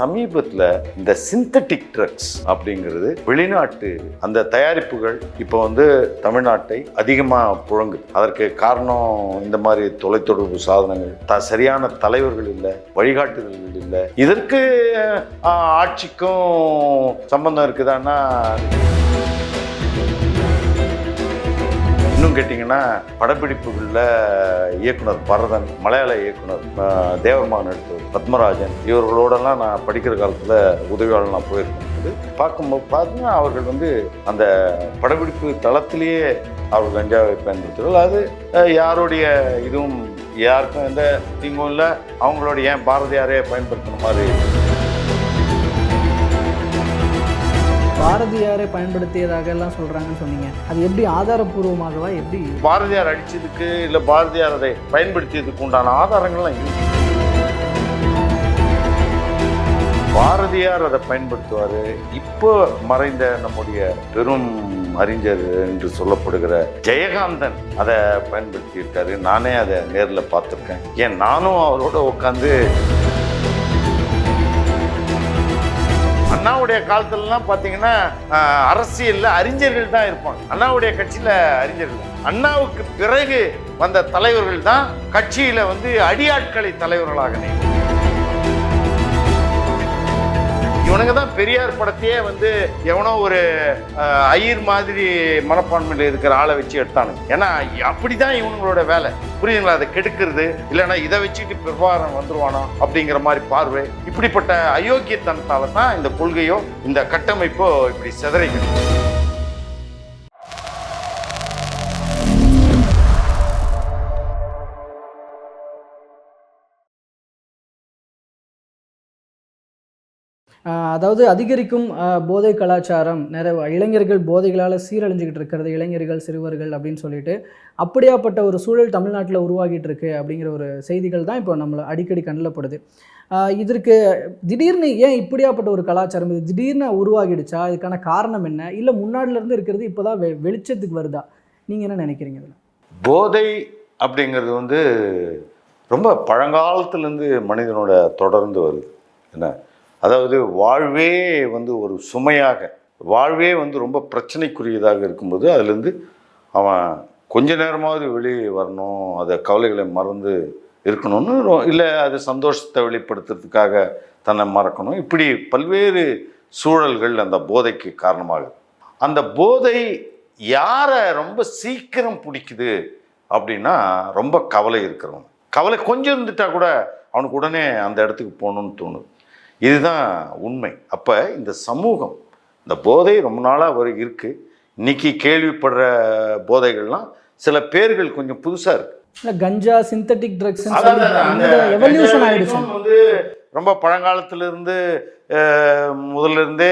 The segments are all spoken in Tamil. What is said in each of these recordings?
சமீபத்தில் இந்த சிந்தட்டிக் ட்ரக்ஸ் அப்படிங்கிறது வெளிநாட்டு அந்த தயாரிப்புகள் இப்போ வந்து தமிழ்நாட்டை அதிகமாக புழங்குது. அதற்கு காரணம் இந்த மாதிரி தொலைத்தொடர்பு சாதனங்கள். த சரியான தலைவர்கள் இல்லை வழிகாட்டுதல்கள் இல்லை. இதற்கு ஆட்சிக்கும் சம்பந்தம் இருக்குதான்னா இன்னும் கேட்டிங்கன்னா படப்பிடிப்புகளில் இயக்குனர் பரதன் மலையாள இயக்குனர் ஆஹ், தேவமான் எடுத்தவர் பத்மராஜன் இவர்களோடலாம் நான் படிக்கிற காலத்தில் உதவியாளர் நான் போயிருக்கேன். பார்க்கும்போது பார்த்தீங்கன்னா அவர்கள் வந்து அந்த படப்பிடிப்பு தளத்திலேயே அவர்கள் கஞ்சாவை பயன்படுத்துகிறார்கள். அது யாருடைய இதுவும் யாருக்கும் எந்த தீங்கும் இல்லை. அவங்களோட ஏன் பாரதியாரே பயன்படுத்தின மாதிரி பாரதியாரை பயன்படுத்தியதாக எல்லாம் சொல்றாங்கன்னு சொன்னீங்க. அது எப்படி ஆதாரப்பூர்வமாகவா எப்படி? பாரதியார் அடிச்சதுக்கு இல்லை பாரதியார் அதை பயன்படுத்தியதுக்கு உண்டான ஆதாரங்கள்லாம் இருக்கு. பாரதியார் அதை பயன்படுத்துவார். இப்போ மறைந்த நம்முடைய பெரும் அறிஞர் என்று சொல்லப்படுகிற ஜெயகாந்தன் அதை பயன்படுத்தியிருக்காரு. நானே அதை நேரில் பார்த்துருக்கேன். ஏன் நானும் அவரோட உட்காந்து அண்ணாவுடைய காலத்துலலாம் பார்த்தீங்கன்னா அரசியலில் அறிஞர்கள் தான் இருப்பாங்க அண்ணாவுடைய கட்சியில் அறிஞர்கள் அண்ணாவுக்கு பிறகு வந்த தலைவர்கள் தான் கட்சியில் வந்து அடியாட்களை தலைவர்களாக நியமித்தாங்க. இவனுங்க தான் பெரியார் படத்தையே வந்து எவனோ ஒரு ஐயர் மாதிரி மனப்பான்மையில் இருக்கிற ஆளை வச்சு எடுத்தானுங்க ஏன்னா அப்படிதான் இவனுங்களோட வேலை. புரியுதுங்களா? அதை கெடுக்கிறது இல்லைன்னா இதை வச்சுட்டு பிரபாரம் வந்துருவானோ அப்படிங்கிற மாதிரி பார்வை. இப்படிப்பட்ட அயோக்கியத்தனத்தால தான் இந்த கொள்கையோ இந்த கட்டமைப்போ இப்படி செதறிக்கணும் அதாவது அதிகரிக்கும் போதை கலாச்சாரம் நிறைய இளைஞர்கள் போதைகளால் சீரழிஞ்சுக்கிட்டு இருக்கிறது இளைஞர்கள் சிறுவர்கள் அப்படின்னு சொல்லிட்டு அப்படியாப்பட்ட ஒரு சூழல் தமிழ்நாட்டில் உருவாகிட்டு இருக்கு அப்படிங்கிற ஒரு செய்திகள் தான் இப்போ நம்மளை அடிக்கடி கண்ணில் படுது இதற்கு திடீர்னு ஏன் இப்படியாப்பட்ட ஒரு கலாச்சாரம் இது திடீர்னு உருவாகிடுச்சா? இதுக்கான காரணம் என்ன? இல்லை முன்னாடிலேருந்து இருக்கிறது இப்போ தான் வெ வெளிச்சத்துக்கு வருதா? நீங்கள் என்ன நினைக்கிறீங்க இதில்? போதை அப்படிங்கிறது வந்து ரொம்ப பழங்காலத்துலேருந்து மனிதனோட தொடர்ந்து வருது. என்ன? அதாவது வாழ்வே வந்து ஒரு சுமையாக வாழ்வே வந்து ரொம்ப பிரச்சனைக்குரியதாக இருக்கும்போது அதுலேருந்து அவன் கொஞ்ச நேரமாவது வெளியே வரணும் அதை கவலைகளை மறந்து இருக்கணும்னு இல்லை அது சந்தோஷத்தை வெளிப்படுத்துறதுக்காக தன்னை மறக்கணும். இப்படி பல்வேறு சூழல்கள் அந்த போதைக்கு காரணமாகுது அந்த போதை யாரை ரொம்ப சீக்கிரம் பிடிக்குது அப்படின்னா ரொம்ப கவலை இருக்கிறவன். கவலை கொஞ்சம் இருந்துட்டா கூட அவனுக்கு உடனே அந்த இடத்துக்கு போகணுன்னு தோணுது. இதுதான் உண்மை. அப்போ இந்த சமூகம் இந்த போதை ரொம்ப நாளாக ஒரு இருக்குது இன்னைக்கு கேள்விப்படுற போதைகள்லாம் சில பேர்கள் கொஞ்சம் புதுசாக இருக்கு. இல்லை கஞ்சா சிந்தட்டிக் ட்ரக்ஸ் எவல்யூஷன் வந்து ரொம்ப பழங்காலத்துல இருந்து அஹ், முதல்ல இருந்தே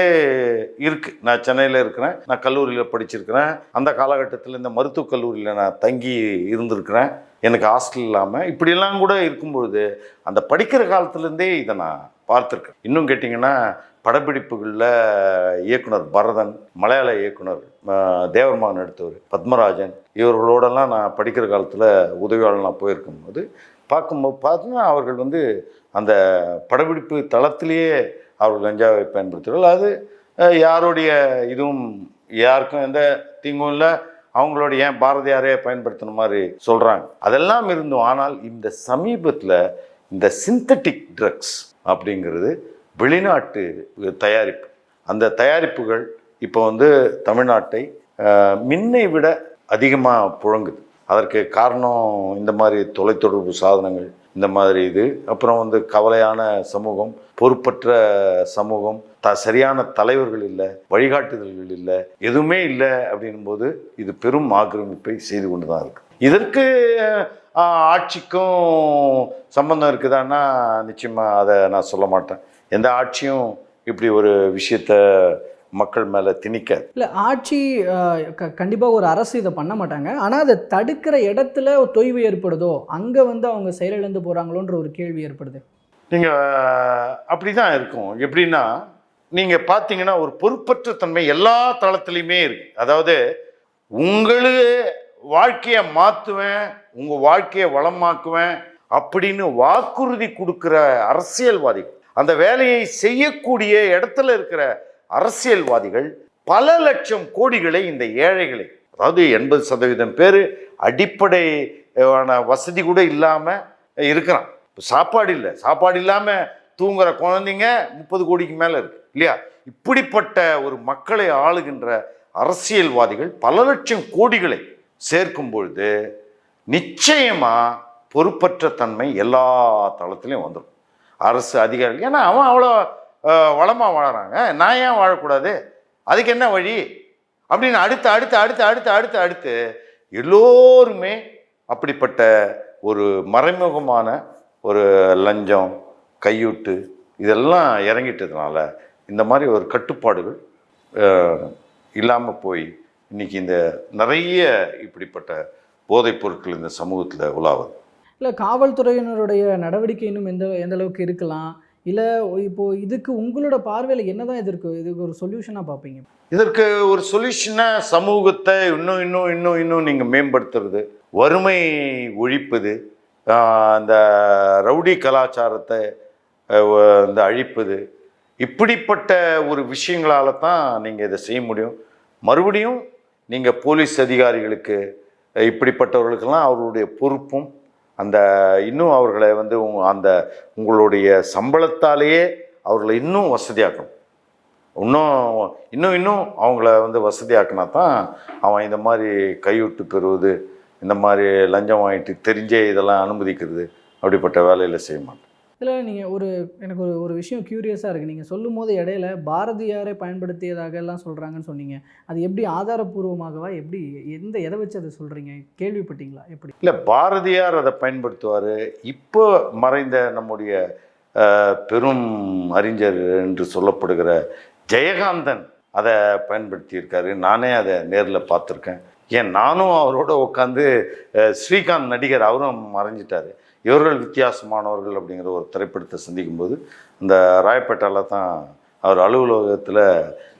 இருக்கு. நான் சென்னையில் இருக்கிறேன் நான் கல்லூரியில் படிச்சிருக்கிறேன். அந்த காலகட்டத்தில் இந்த மருத்துவக் கல்லூரியில் நான் தங்கி இருந்திருக்கிறேன். எனக்கு ஹாஸ்டல் இல்லாமல் இப்படியெல்லாம் கூட இருக்கும்பொழுது அந்த படிக்கிற காலத்துலேருந்தே இதை நான் பார்த்துருக்கேன். இன்னும் கேட்டிங்கன்னா படப்பிடிப்புகளில் இயக்குனர் பரதன் மலையாள இயக்குனர் தேவர்மான் எடுத்தவர் பத்மராஜன் இவர்களோடலாம் நான் படிக்கிற காலத்தில் உதவியாளர் நான் போயிருக்கும்போது பார்க்கும்போது பார்த்தீங்கன்னா அவர்கள் வந்து அந்த படப்பிடிப்பு தளத்திலேயே அவர்கள் கஞ்சாவை பயன்படுத்துகிறார்கள். அது யாருடைய இதுவும் யாருக்கும் எந்த தீங்கும் இல்லை. அவங்களோட ஏன் பாரதியாரே பயன்படுத்தின மாதிரி சொல்கிறாங்க அதெல்லாம் இருந்தும் ஆனால் இந்த சமீபத்தில் இந்த சிந்தட்டிக் ட்ரக்ஸ் அப்படிங்கிறது வெளிநாட்டு தயாரிப்பு. அந்த தயாரிப்புகள் இப்போ வந்து தமிழ்நாட்டை மின்னை முன்னை விட அதிகமாக புழங்குது. அதற்கு காரணம் இந்த மாதிரி தொலைத்தொடர்பு சாதனங்கள் இந்த மாதிரி இது. அப்புறம் வந்து கவலையான சமூகம் பொறுப்பற்ற சமூகம் த சரியான தலைவர்கள் இல்லை வழிகாட்டுதல்கள் இல்லை எதுவுமே இல்லை அப்படின்போது இது பெரும் ஆக்கிரமிப்பை செய்து கொண்டு தான் இருக்குது இதற்கு ஆட்சிக்கும் சம்பந்தம் இருக்குதான்னா நிச்சயமாக அதை நான் சொல்ல மாட்டேன். எந்த ஆட்சியும் இப்படி ஒரு விஷயத்த மக்கள் மேலே திணிக்காது. இல்லை ஆட்சி கண்டிப்பாக ஒரு அரசு இதை பண்ண மாட்டாங்க. ஆனால் அதை தடுக்கிற இடத்துல தொய்வு ஏற்படுதோ அங்கே வந்து அவங்க செயலிழந்து போகிறாங்களோன்ற ஒரு கேள்வி ஏற்படுது. நீங்கள் அப்படி தான் இருக்கும். எப்படின்னா நீங்கள் பார்த்தீங்கன்னா ஒரு பொறுப்பற்ற தன்மை எல்லா தளத்துலையுமே இருக்கு. அதாவது உங்களு வாழ்க்கையை மாற்றுவேன் உங்கள் வாழ்க்கையை வளமாக்குவேன் அப்படின்னு வாக்குறுதி கொடுக்குற அரசியல்வாதிகள் அந்த வேலையை செய்யக்கூடிய இடத்துல இருக்கிற அரசியல்வாதிகள் பல லட்சம் கோடிகளை இந்த ஏழைகளை அதாவது எண்பது சதவீதம் பேர் அடிப்படையான வசதி கூட இல்லாமல் இருக்கிறான். இப்போ சாப்பாடு இல்லை. சாப்பாடு இல்லாமல் தூங்குற குழந்தைங்க முப்பது கோடிக்கு மேலே இருக்கு இல்லையா? இப்படிப்பட்ட ஒரு மக்களை ஆளுகின்ற அரசியல்வாதிகள் பல லட்சம் கோடிகளை சேர்க்கும் பொழுது நிச்சயமாக பொறுப்பற்ற தன்மை எல்லா தளத்துலையும் வந்துடும் அரசு அதிகாரிகள் ஏன்னா அவன் அவ்வளோ வளமாக வாழறாங்க. நான் ஏன் வாழக்கூடாது? அதுக்கு என்ன வழி? அப்படின்னு அடுத்து அடுத்து அடுத்து அடுத்து அடுத்து அடுத்து எல்லோருமே அப்படிப்பட்ட ஒரு மறைமுகமான ஒரு லஞ்சம் கையூட்டு இதெல்லாம் இறங்கிட்டதுனால இந்த மாதிரி ஒரு கட்டுப்பாடுகள் இல்லாமல் போய் இன்னைக்கு இந்த நிறைய இப்படிப்பட்ட போதைப் பொருட்கள் இந்த சமூகத்தில் உலாவுது. இல்லை காவல்துறையினருடைய நடவடிக்கை இன்னும் எந்த எந்த அளவுக்கு இருக்கலாம்? இல்லை இப்போ இதுக்கு உங்களோட பார்வையில் என்னதான் இது இருக்கு இதுக்கு ஒரு சொல்யூஷனாக பார்ப்பீங்க இதற்கு ஒரு சொல்யூஷனாக சமூகத்தை இன்னும் இன்னும் இன்னும் இன்னும் நீங்கள் மேம்படுத்துறது வறுமை ஒழிப்பது அந்த ரவுடி கலாச்சாரத்தை இந்த அழிப்பது இப்படிப்பட்ட ஒரு விஷயங்களால தான் நீங்கள் இதை செய்ய முடியும். மறுபடியும் நீங்கள் போலீஸ் அதிகாரிகளுக்கு இப்படிப்பட்டவர்களுக்கெல்லாம் அவர்களுடைய பொறுப்பும் அந்த இன்னும் அவர்களை வந்து அந்த உங்களுடைய சம்பளத்தாலேயே அவர்களை இன்னும் வசதியாக்கணும். இன்னும் இன்னும் இன்னும் அவங்கள வந்து வசதியாக்கினா தான் அவன் இந்த மாதிரி கைவிட்டு பெறுவது இந்த மாதிரி லஞ்சம் வாங்கிட்டு தெரிஞ்சே இதெல்லாம் அனுமதிக்கிறது அப்படிப்பட்ட வேலையில் செய்ய மாட்டான். இதில் நீங்கள் ஒரு எனக்கு ஒரு ஒரு விஷயம் க்யூரியஸாக இருக்குது நீங்கள் சொல்லும் போது இடையில பாரதியாரை பயன்படுத்தியதாக எல்லாம் சொல்கிறாங்கன்னு சொன்னீங்க. அது எப்படி ஆதாரபூர்வமாகவா? எப்படி எந்த எதை வச்சு அதை சொல்கிறீங்க கேள்விப்பட்டீங்களா? எப்படி? இல்லை பாரதியார் அதை பயன்படுத்துவார். இப்போ மறைந்த நம்முடைய பெரும் அறிஞர் என்று சொல்லப்படுகிற ஜெயகாந்தன் அதை பயன்படுத்தியிருக்காரு. நானே அதை நேரில் பார்த்துருக்கேன். ஏன் நானும் அவரோட உட்காந்து ஸ்ரீகாந்த் நடிகர் அவரும் மறைஞ்சிட்டாரு. இவர்கள் வித்தியாசமானவர்கள் அப்படிங்கிற ஒரு திரைப்படத்தை சந்திக்கும்போது இந்த ராயப்பேட்டால தான் அவர் அலுவலகத்தில்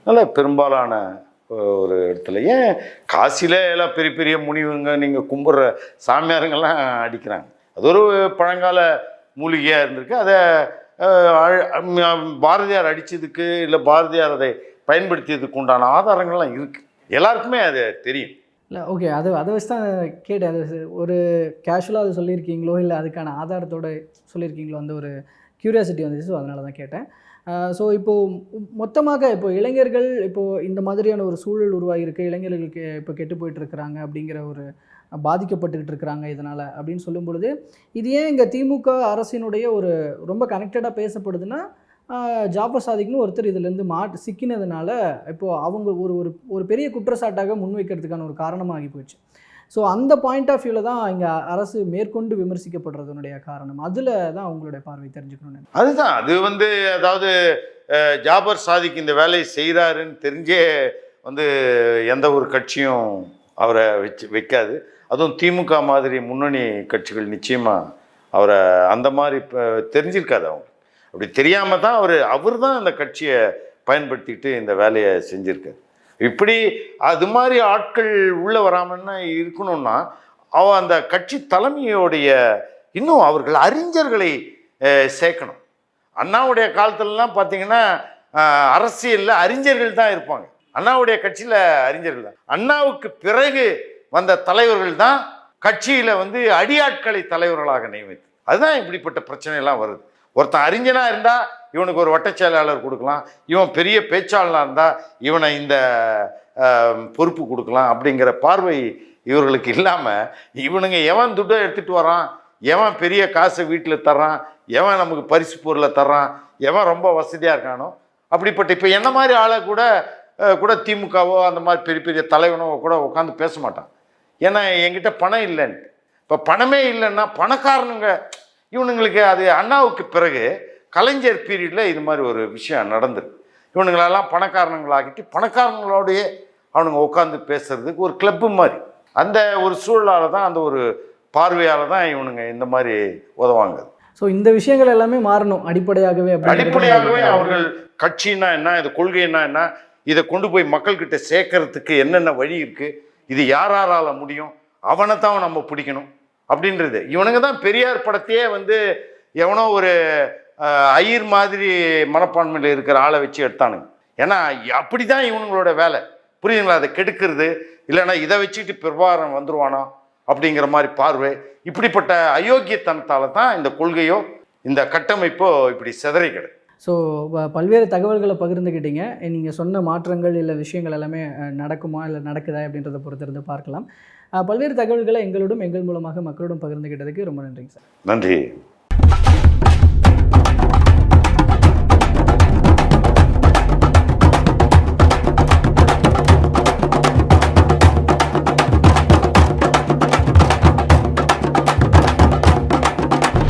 நல்ல பெரும்பாலான ஒரு இடத்துல. ஏன்? காசியில் எல்லாம் பெரிய பெரிய முனிவுங்க நீங்கள் கும்பிட்ற சாமியாருங்கெல்லாம் அடிக்கிறாங்க. அது ஒரு பழங்கால மூலிகையாக இருந்திருக்கு. அதை பாரதியார் அடித்ததுக்கு இல்லை பாரதியார் அதை பயன்படுத்தியதுக்கு உண்டான ஆதாரங்கள்லாம் இருக்குது எல்லாருக்குமே அது தெரியும். இல்லை ஓகே அது அதை வச்சு தான் கேட்டேன். அது ஒரு கேஷுவலாக அது சொல்லியிருக்கீங்களோ இல்லை அதுக்கான ஆதாரத்தோட சொல்லியிருக்கீங்களோ அந்த ஒரு க்யூரியாசிட்டி வந்துச்சு ஸோ அதனால தான் கேட்டேன் ஸோ இப்போது மொத்தமாக இப்போ இளைஞர்கள் இப்போது இந்த மாதிரியான ஒரு சூழல் உருவாகியிருக்கு. இளைஞர்களுக்கு இப்போ கெட்டு போயிட்டுருக்குறாங்க அப்படிங்கிற ஒரு பாதிக்கப்பட்டுக்கிட்டு இருக்கிறாங்க இதனால் அப்படின்னு சொல்லும் பொழுது இது ஏன் இங்கே திமுக அரசினுடைய ஒரு ரொம்ப கனெக்டடாக பேசப்படுதுன்னா ஆஹ் ஜாஃபர் சாதிக்னு ஒருத்தர் இதுலேருந்து மாட்டு சிக்கினதுனால இப்போது அவங்க ஒரு ஒரு ஒரு பெரிய குற்றச்சாட்டாக முன்வைக்கிறதுக்கான ஒரு காரணமாகி போச்சு. ஸோ அந்த பாயிண்ட் ஆஃப் வியூவில் தான் இங்கே அரசு மேற்கொண்டு விமர்சிக்கப்படுறதுனுடைய காரணம். அதில் தான் அவங்களுடைய பார்வை தெரிஞ்சுக்கணும் அதுதான். அது வந்து அதாவது ஜாபர் சாதிக் இந்த வேலையை செய்கிறாருன்னு தெரிஞ்சே வந்து எந்த ஒரு கட்சியும் அவரை வச்சு வைக்காது. அதுவும் திமுக மாதிரி முன்னணி கட்சிகள் நிச்சயமாக அவரை அந்த மாதிரி இப்போ தெரிஞ்சிருக்காது அவங்க. அப்படி தெரியாமல் தான் அவர் அவர் தான் அந்த கட்சியை பயன்படுத்திக்கிட்டு இந்த வேலையை செஞ்சுருக்காரு. இப்படி அது மாதிரி ஆட்கள் உள்ளே வராமன்னா இருக்கணும்னா அவ அந்த கட்சி தலைமையோடைய இன்னும் அவர்கள் அறிஞர்களை சேர்க்கணும். அண்ணாவுடைய காலத்துலலாம் பார்த்தீங்கன்னா அரசியலில் அறிஞர்கள் தான் இருப்பாங்க. அண்ணாவுடைய கட்சியில் அறிஞர்கள் தான். அண்ணாவுக்கு பிறகு வந்த தலைவர்கள் தான் கட்சியில் வந்து அடியாட்களை தலைவர்களாக நியமித்து அதுதான் இப்படிப்பட்ட பிரச்சனையெல்லாம் வருது. ஒருத்தன் அறிஞனாக இருந்தால் இவனுக்கு ஒரு வட்டச்செயலாளர் கொடுக்கலாம். இவன் பெரிய பேச்சாளனாக இருந்தால் இவனை இந்த பொறுப்பு கொடுக்கலாம் அப்படிங்கிற பார்வை இவர்களுக்கு இல்லாமல் இவனுங்க எவன் துட்டை எடுத்துகிட்டு வரான்? எவன் பெரிய காசை வீட்டில் தர்றான்? எவன் நமக்கு பரிசு பொருளை தர்றான்? எவன் ரொம்ப வசதியாக இருக்கானோ? அப்படிப்பட்ட இப்போ என்ன மாதிரி ஆளை கூட கூட திமுகவோ அந்த மாதிரி பெரிய பெரிய தலைவனோ கூட உட்காந்து பேச மாட்டான். ஏன்னா என்கிட்ட பணம் இல்லைன்ட்டு. இப்போ பணமே இல்லைன்னா பணக்காரனுங்க இவனுங்களுக்கு அது அண்ணாவுக்கு பிறகு கலைஞர் பீரியடில் இது மாதிரி ஒரு விஷயம் நடந்திருக்கு இவனுங்களெல்லாம் பணக்காரனுங்களாக்கிட்டு பணக்காரங்களோடையே அவனுங்க உட்காந்து பேசுறதுக்கு ஒரு கிளப்பு மாதிரி. அந்த ஒரு சூழலால் தான் அந்த ஒரு பார்வையால் தான் இவனுங்க இந்த மாதிரி உதவாங்க. ஸோ இந்த விஷயங்கள் எல்லாமே மாறணும் அடிப்படையாகவே அடிப்படையாகவே அவர்கள் கட்சின்னா என்ன இது கொள்கைன்னா என்ன இதை கொண்டு போய் மக்கள்கிட்ட சேர்க்கறதுக்கு என்னென்ன வழி இருக்கு இது யார் யாரால முடியும் அவனை தான் நம்ம பிடிக்கணும். அப்படின்றது. இவனுங்க தான் பெரியார் படத்தையே வந்து எவனோ ஒரு ஐயர் மாதிரி மனப்பான்மையில் இருக்கிற ஆளை வச்சு எடுத்தானுங்க. ஏன்னா அப்படி தான் இவனுங்களோட வேலை. புரியுதுங்களா? அதை கெடுக்கிறது இல்லைன்னா இதை வச்சுட்டு பிரபாரம் வந்துருவானோ அப்படிங்கிற மாதிரி பார்வை. இப்படிப்பட்ட அயோக்கியத்தனத்தால் தான் இந்த கொள்கையோ இந்த கட்டமைப்போ இப்படி சிதறி கிடக்கு ஸோ பல்வேறு தகவல்களை பகிர்ந்துக்கிட்டீங்க நீங்கள் சொன்ன மாற்றங்கள் இல்லை விஷயங்கள் எல்லாமே நடக்குமா இல்லை நடக்குதா அப்படின்றத பொறுத்திருந்து பார்க்கலாம். பல்வேறு தகவல்களை எங்களோடும் எங்கள் மூலமாக மக்களோடும் பகிர்ந்துக்கிட்டதுக்கு ரொம்ப நன்றிங்க சார். நன்றி.